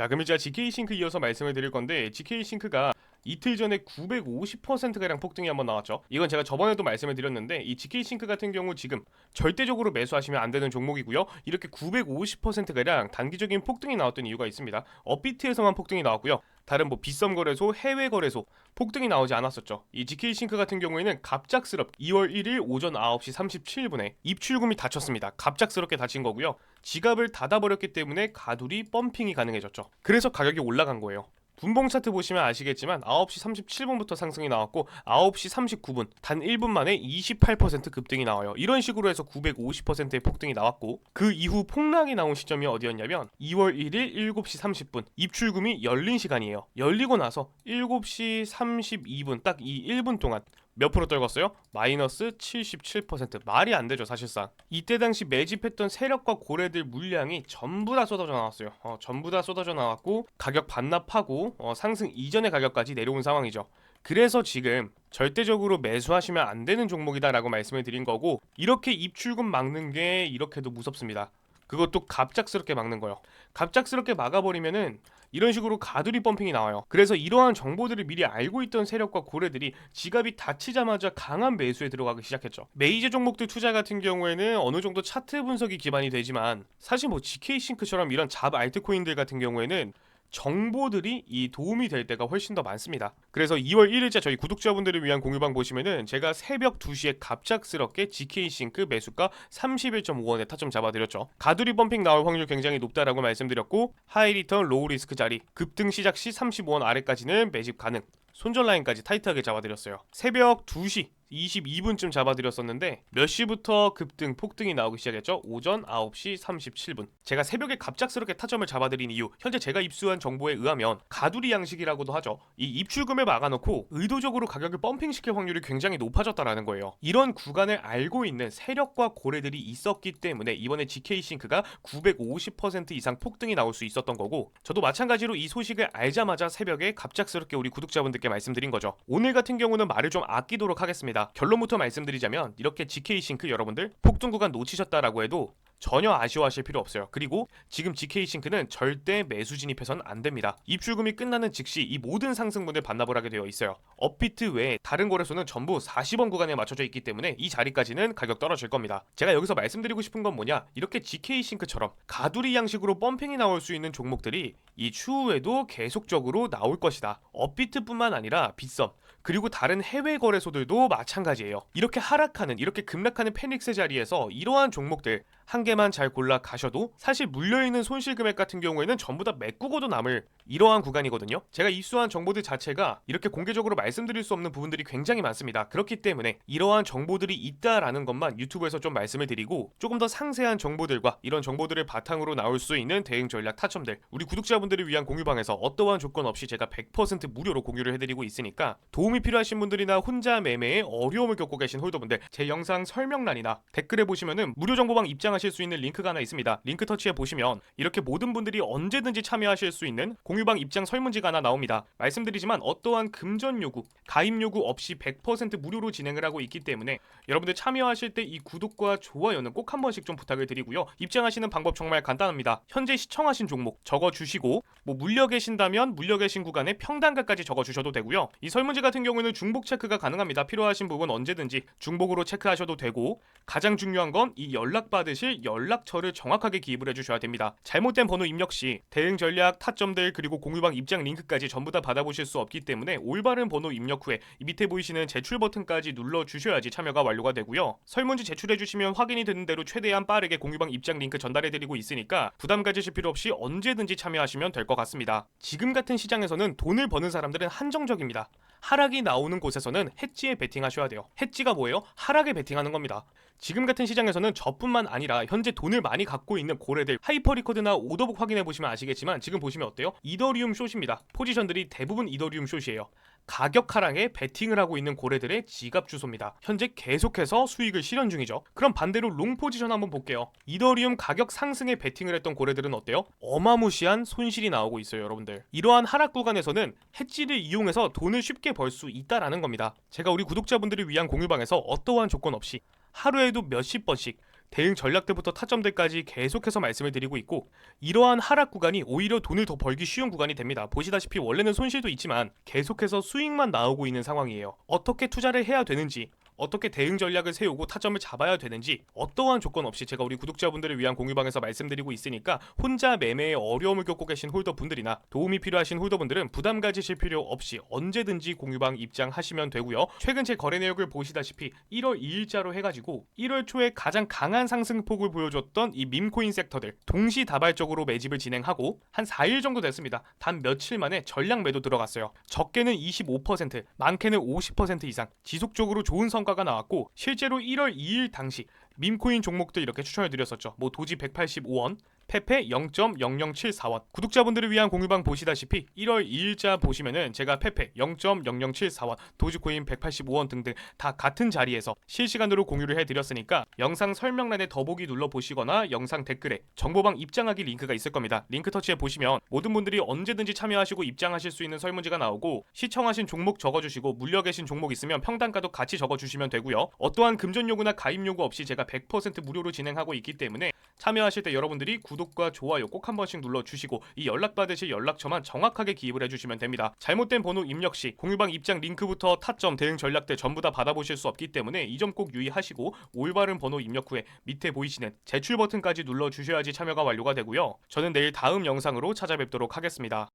자, 그럼 이제 GK 싱크 이어서 말씀을 드릴 건데 GK 싱크가 이틀 전에 950%가량 폭등이 한번 나왔죠. 이건 제가 저번에도 말씀을 드렸는데 이 GK 싱크 같은 경우 지금 절대적으로 매수하시면 안 되는 종목이고요. 이렇게 950%가량 단기적인 폭등이 나왔던 이유가 있습니다. 업비트에서만 폭등이 나왔고요. 다른 뭐 비썸 거래소, 해외 거래소 폭등이 나오지 않았었죠. 이 GK 싱크 같은 경우에는 갑작스럽 2월 1일 오전 9시 37분에 입출금이 닫혔습니다. 갑작스럽게 닫힌 거고요. 지갑을 닫아버렸기 때문에 가두리 펌핑이 가능해졌죠. 그래서 가격이 올라간 거예요. 분봉 차트 보시면 아시겠지만 9시 37분부터 상승이 나왔고 9시 39분 단 1분 만에 28% 급등이 나와요. 이런 식으로 해서 950%의 폭등이 나왔고 그 이후 폭락이 나온 시점이 어디였냐면 2월 1일 7시 30분 입출금이 열린 시간이에요. 열리고 나서 7시 32분 딱 이 1분 동안 몇 프로 떨궜어요? 마이너스 77% 말이 안 되죠 사실상. 이때 당시 매집했던 세력과 고래들 물량이 전부 다 쏟아져 나왔어요. 어, 전부 다 쏟아져 나왔고 가격 반납하고 어, 상승 이전의 가격까지 내려온 상황이죠. 그래서 지금 절대적으로 매수하시면 안 되는 종목이다라고 말씀을 드린 거고 이렇게 입출금 막는 게 이렇게도 무섭습니다 그것도 갑작스럽게 막는 거예요 갑작스럽게 막아버리면은 이런 식으로 가두리 펌핑이 나와요. 그래서 이러한 정보들을 미리 알고 있던 세력과 고래들이 지갑이 닫히자마자 강한 매수에 들어가기 시작했죠. 메이저 종목들 투자 같은 경우에는 어느 정도 차트 분석이 기반이 되지만 사실 뭐 GK 싱크처럼 이런 잡 알트코인들 같은 경우에는 정보들이 이 도움이 될 때가 훨씬 더 많습니다. 그래서 2월 1일자 저희 구독자분들을 위한 공유방 보시면은 제가 새벽 2시에 갑작스럽게 GK 싱크 매수가 31.5원에 타점 잡아드렸죠. 가두리 펌핑 나올 확률 굉장히 높다라고 말씀드렸고 하이 리턴 로우 리스크 자리 급등 시작 시 35원 아래까지는 매집 가능. 손절 라인까지 타이트하게 잡아드렸어요. 새벽 2시 22분쯤 잡아드렸었는데 몇 시부터 급등 폭등이 나오기 시작했죠? 오전 9시 37분. 제가 새벽에 갑작스럽게 타점을 잡아드린 이유 현재 제가 입수한 정보에 의하면 가두리 양식이라고도 하죠. 이 입출금을 막아놓고 의도적으로 가격을 펌핑시킬 확률이 굉장히 높아졌다라는 거예요. 이런 구간을 알고 있는 세력과 고래들이 있었기 때문에 이번에 GK 싱크가 950% 이상 폭등이 나올 수 있었던 거고 저도 마찬가지로 이 소식을 알자마자 새벽에 갑작스럽게 우리 구독자분들께 말씀드린 거죠. 오늘 같은 경우는 말을 좀 아끼도록 하겠습니다. 결론부터 말씀드리자면 이렇게 GK 싱크 여러분들 폭등 구간 놓치셨다라고 해도 전혀 아쉬워하실 필요 없어요. 그리고 지금 GK 싱크는 절대 매수 진입해서는 안 됩니다. 입출금이 끝나는 즉시 이 모든 상승분을 반납을 하게 되어 있어요. 업비트 외에 다른 거래소는 전부 40원 구간에 맞춰져 있기 때문에 이 자리까지는 가격 떨어질 겁니다. 제가 여기서 말씀드리고 싶은 건 뭐냐? 이렇게 GK 싱크처럼 가두리 양식으로 펌핑이 나올 수 있는 종목들이 이 추후에도 계속적으로 나올 것이다. 업비트뿐만 아니라 빗썸 그리고 다른 해외 거래소들도 마찬가지예요. 이렇게 하락하는 이렇게 급락하는 페닉스 자리에서 이러한 종목들 한 개만 잘 골라 가셔도 사실 물려있는 손실 금액 같은 경우에는 전부 다 메꾸고도 남을 이러한 구간이거든요. 제가 입수한 정보들 자체가 이렇게 공개적으로 말씀드릴 수 없는 부분들이 굉장히 많습니다. 그렇기 때문에 이러한 정보들이 있다라는 것만 유튜브에서 좀 말씀을 드리고 조금 더 상세한 정보들과 이런 정보들을 바탕으로 나올 수 있는 대응 전략 타점들 우리 구독자분들을 위한 공유방에서 어떠한 조건 없이 제가 100% 무료로 공유를 해드리고 있으니까 도움이 필요하신 분들이나 혼자 매매에 어려움을 겪고 계신 홀더분들 제 영상 설명란이나 댓글에 보시면은 무료 정보방 입장하실 수 있는 링크가 하나 있습니다. 링크 터치해 보시면 이렇게 모든 분들이 언제든지 참여하실 수 있는 공유방 입장 설문지가 하나 나옵니다. 말씀드리지만 어떠한 금전 요구, 가입 요구 없이 100% 무료로 진행을 하고 있기 때문에 여러분들 참여하실 때 이 구독과 좋아요는 꼭 한 번씩 좀 부탁을 드리고요. 입장하시는 방법 정말 간단합니다. 현재 시청하신 종목 적어 주시고 뭐 물려 계신다면 물려 계신 구간에 평단가까지 적어 주셔도 되고요. 이 설문지 같은 경우는 중복 체크가 가능합니다. 필요하신 부분 언제든지 중복으로 체크하셔도 되고 가장 중요한 건 이 연락 받으실 연락처를 정확하게 기입을 해 주셔야 됩니다. 잘못된 번호 입력 시 대응 전략, 타점들 그리고 공유방 입장 링크까지 전부 다 받아보실 수 없기 때문에 올바른 번호 입력 후에 이 밑에 보이시는 제출 버튼까지 눌러 주셔야지 참여가 완료가 되고요. 설문지 제출해 주시면 확인이 되는 대로 최대한 빠르게 공유방 입장 링크 전달해 드리고 있으니까 부담 가지실 필요 없이 언제든지 참여하시면 될 것 같습니다. 지금 같은 시장에서는 돈을 버는 사람들은 한정적입니다. 하락이 나오는 곳에서는 해지에 베팅하셔야 돼요. 해지가 뭐예요? 하락에 베팅하는 겁니다. 지금 같은 시장에서는 저뿐만 아니라 현재 돈을 많이 갖고 있는 고래들 하이퍼리코드나 오더북 확인해 보시면 아시겠지만 지금 보시면 어때요? 이더리움 숏입니다. 포지션들이 대부분 이더리움 숏이에요. 가격 하락에 베팅을 하고 있는 고래들의 지갑 주소입니다. 현재 계속해서 수익을 실현 중이죠. 그럼 반대로 롱 포지션 한번 볼게요. 이더리움 가격 상승에 베팅을 했던 고래들은 어때요? 어마무시한 손실이 나오고 있어요, 여러분들. 이러한 하락 구간에서는 해지를 이용해서 돈을 쉽게 벌 수 있다라는 겁니다. 제가 우리 구독자분들을 위한 공유방에서 어떠한 조건 없이 하루에도 몇십 번씩 대응 전략들부터 타점들까지 계속해서 말씀을 드리고 있고 이러한 하락 구간이 오히려 돈을 더 벌기 쉬운 구간이 됩니다. 보시다시피 원래는 손실도 있지만 계속해서 수익만 나오고 있는 상황이에요. 어떻게 투자를 해야 되는지 어떻게 대응 전략을 세우고 타점을 잡아야 되는지 어떠한 조건 없이 제가 우리 구독자분들을 위한 공유방에서 말씀드리고 있으니까 혼자 매매에 어려움을 겪고 계신 홀더분들이나 도움이 필요하신 홀더분들은 부담 가지실 필요 없이 언제든지 공유방 입장하시면 되고요. 최근 제 거래 내역을 보시다시피 1월 2일자로 해가지고 1월 초에 가장 강한 상승폭을 보여줬던 이 밈코인 섹터들 동시다발적으로 매집을 진행하고 한 4일 정도 됐습니다. 단 며칠 만에 전량 매도 들어갔어요. 적게는 25%, 많게는 50% 이상 지속적으로 좋은 성과 가 나왔고 실제로 1월 2일 당시 밈코인 종목들 이렇게 추천해 드렸었죠. 뭐 도지 185원, 페페 0.0074원. 구독자분들을 위한 공유방 보시다시피 1월 2일자 보시면은 제가 페페 0.0074원, 도지코인 185원 등등 다 같은 자리에서 실시간으로 공유를 해 드렸으니까 영상 설명란에 더보기 눌러 보시거나 영상 댓글에 정보방 입장하기 링크가 있을 겁니다. 링크 터치해 보시면 모든 분들이 언제든지 참여하시고 입장하실 수 있는 설문지가 나오고 시청하신 종목 적어주시고 물려 계신 종목 있으면 평단가도 같이 적어주시면 되고요. 어떠한 금전 요구나 가입 요구 없이 제가 100% 무료로 진행하고 있기 때문에 참여하실 때 여러분들이 구독 과 좋아요 꼭 한 번씩 눌러주시고 이 연락받으실 연락처만 정확하게 기입을 해주시면 됩니다. 잘못된 번호 입력 시 공유방 입장 링크부터 타점 대응 전략들 전부 다 받아보실 수 없기 때문에 이 점 꼭 유의하시고 올바른 번호 입력 후에 밑에 보이시는 제출 버튼까지 눌러주셔야지 참여가 완료가 되고요. 저는 내일 다음 영상으로 찾아뵙도록 하겠습니다.